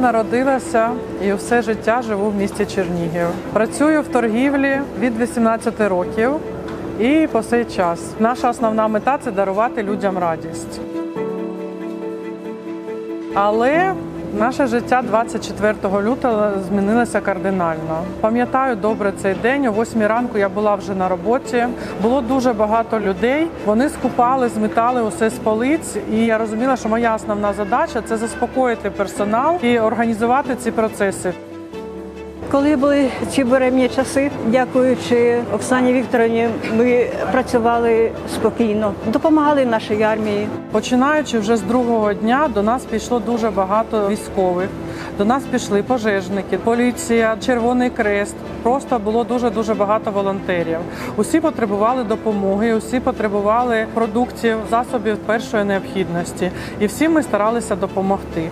народилася і все життя живу в місті Чернігів. Працюю в торгівлі від 18 років і по цей час. Наша основна мета це дарувати людям радість. Але наше життя 24 лютого змінилося кардинально. Пам'ятаю добре цей день. О 8 ранку я була вже на роботі. Було дуже багато людей. Вони скупали, змітали усе з полиць. І я розуміла, що моя основна задача це заспокоїти персонал і організувати ці процеси. Коли були ці буремні часи, дякуючи Оксані Вікторовні, ми працювали спокійно, допомагали нашій армії. Починаючи вже з другого дня, до нас пішло дуже багато військових. До нас пішли пожежники, поліція, Червоний Крест. Просто було дуже дуже багато волонтерів. Усі потребували допомоги, усі потребували продуктів, засобів першої необхідності, і всі ми старалися допомогти.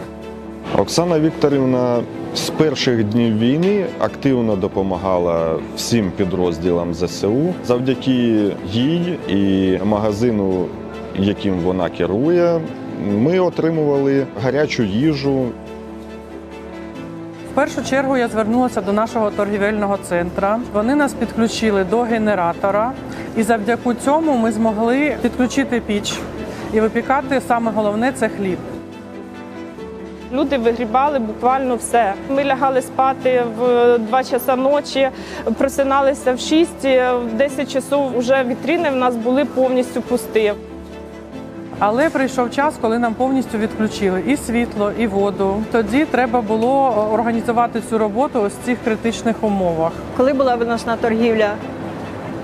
Оксана Вікторівна з перших днів війни активно допомагала всім підрозділам ЗСУ. Завдяки їй і магазину, яким вона керує, ми отримували гарячу їжу, В першу чергу я звернулася до нашого торгівельного центру. Вони нас підключили до генератора, і завдяки цьому ми змогли підключити піч і випікати саме головне це хліб. Люди вигрібали буквально все. Ми лягали спати в 2 часа ночі, просиналися в 6, в 10 часов вже вітрини в нас були повністю пусті. Але прийшов час, коли нам повністю відключили і світло, і воду. Тоді треба було організувати цю роботу ось в цих критичних умовах. Коли була виносна торгівля,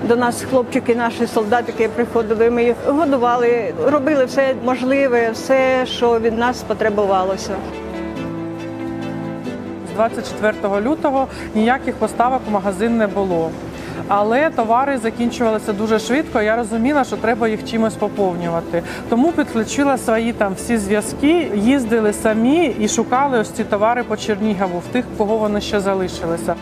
до нас хлопчики, наші солдатики приходили. Ми їх годували, робили все можливе, все, що від нас потребувалося. З 24 лютого ніяких поставок в магазин не було. Але товари закінчувалися дуже швидко. Я розуміла, що треба їх чимось поповнювати. Тому підключила свої там всі зв'язки, їздили самі і шукали ось ці товари по Чернігову в тих, кого вони ще залишилися.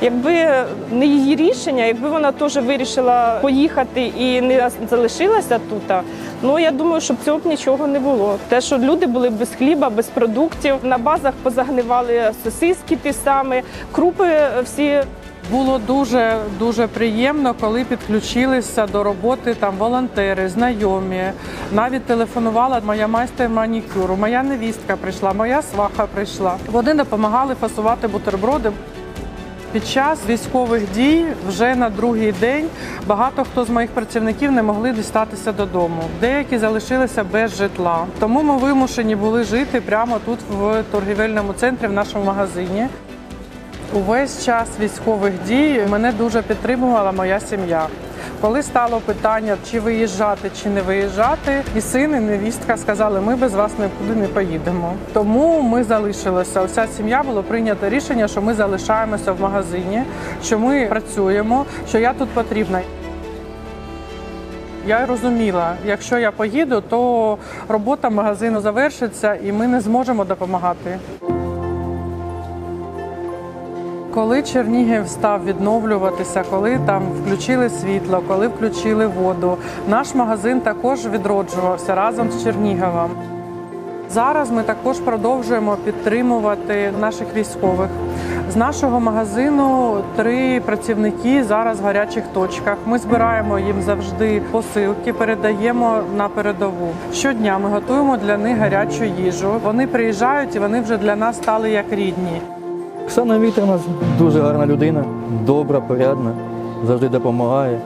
Якби не її рішення, якби вона теж вирішила поїхати і не залишилася тут, ну я думаю, щоб цього б нічого не було. Те, що люди були без хліба, без продуктів, на базах позагнивали сосиски ті самі, крупи всі Було дуже дуже приємно, коли підключилися до роботи там волонтери, знайомі. Навіть телефонувала моя майстер манікюру, моя невістка прийшла, моя сваха прийшла. Вони допомагали фасувати бутерброди. Під час військових дій вже на другий день багато хто з моїх працівників не могли дістатися додому. Деякі залишилися без житла. Тому ми вимушені були жити прямо тут в торгівельному центрі в нашому магазині. Увесь час військових дій мене дуже підтримувала моя сім'я. Коли стало питання, чи виїжджати, чи не виїжджати, і син, і невістка сказали, ми без вас нікуди не поїдемо. Тому ми залишилися. Вся сім'я було прийнято рішення, що ми залишаємося в магазині, що ми працюємо, що я тут потрібна. Я розуміла, якщо я поїду, то робота магазину завершиться і ми не зможемо допомагати. Коли Чернігів став відновлюватися, коли там включили світло, коли включили воду, наш магазин також відроджувався разом з Черніговом. Зараз ми також продовжуємо підтримувати наших військових. З нашого магазину три працівники зараз в гарячих точках. Ми збираємо їм завжди посилки, передаємо на передову. Щодня ми готуємо для них гарячу їжу. Вони приїжджають і вони вже для нас стали як рідні. Оксана Вікторовна дуже гарна людина, добра, порядна, завжди допомагає.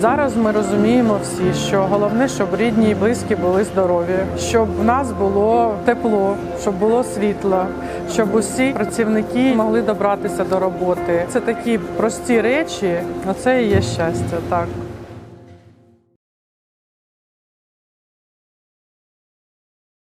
Зараз ми розуміємо всі, що головне, щоб рідні і близькі були здорові, щоб в нас було тепло, щоб було світло, щоб усі працівники могли добратися до роботи. Це такі прості речі, а це і є щастя. Так.